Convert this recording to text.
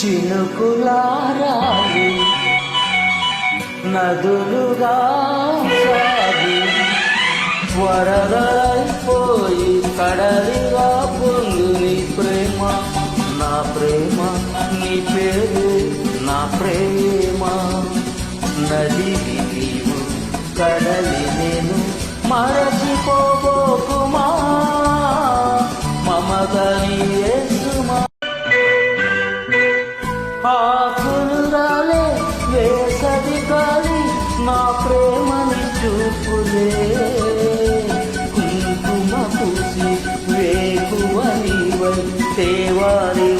చినుకులారాలి నదులుగా సాగి వరదలైపోయి కడలిగా పొంగు నీ ప్రేమ నా ప్రేమ నీ పేరు నా ప్రేమ. నది నీవు కడలి నేను మరచిపోబోకుమా? మమత యేసుమా ఆకులు రాలే వేసవి గాలి నా ప్రేమని చూపులే. కుంకుమ పూసి వేకువ నీవై తేవాలి